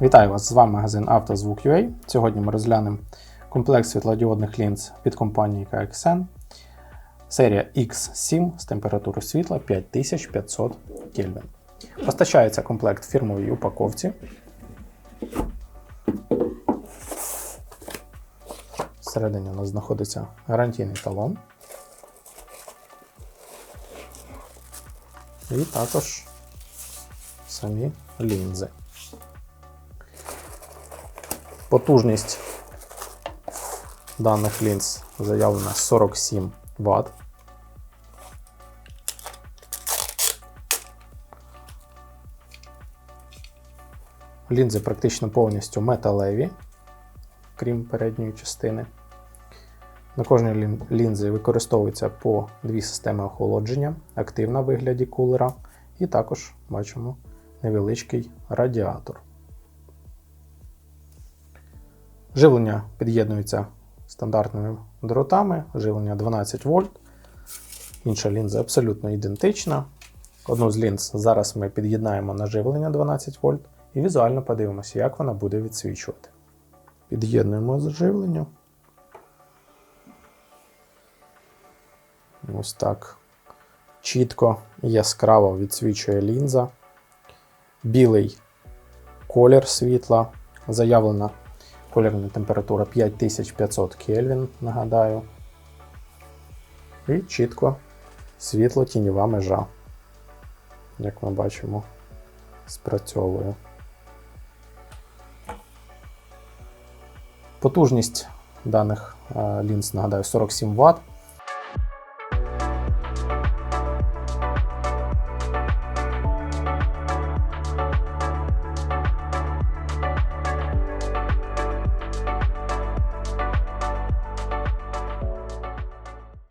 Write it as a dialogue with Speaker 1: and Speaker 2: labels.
Speaker 1: Вітаю вас! З вами магазин «Автозвук.UA». Сьогодні ми розглянемо комплект світлодіодних лінз від компанії KXN. Серія X7 з температурою світла 5500 Кельвін. Постачається комплект фірмовій упаковці. Всередині у нас знаходиться гарантійний талон. І також самі лінзи. Потужність даних лінз заявлена 47 Вт. Лінзи практично повністю металеві, крім передньої частини. На кожній лін- лінзі використовується по дві системи охолодження, активна в вигляді кулера, і також бачимо невеличкий радіатор. Живлення під'єднується стандартними дротами, живлення 12 вольт. Інша лінза абсолютно ідентична. Одну з лінз зараз ми під'єднаємо на живлення 12 вольт і візуально подивимося, як вона буде відсвічувати. Під'єднуємо живлення. Ось так. Чітко яскраво відсвічує лінза. Білий колір світла. Заявлена колірна температура 5500 Кельвін, нагадаю. І чітко світло-тіньова межа, як ми бачимо, спрацьовує. Потужність даних е, лінз, нагадаю, 47 Вт.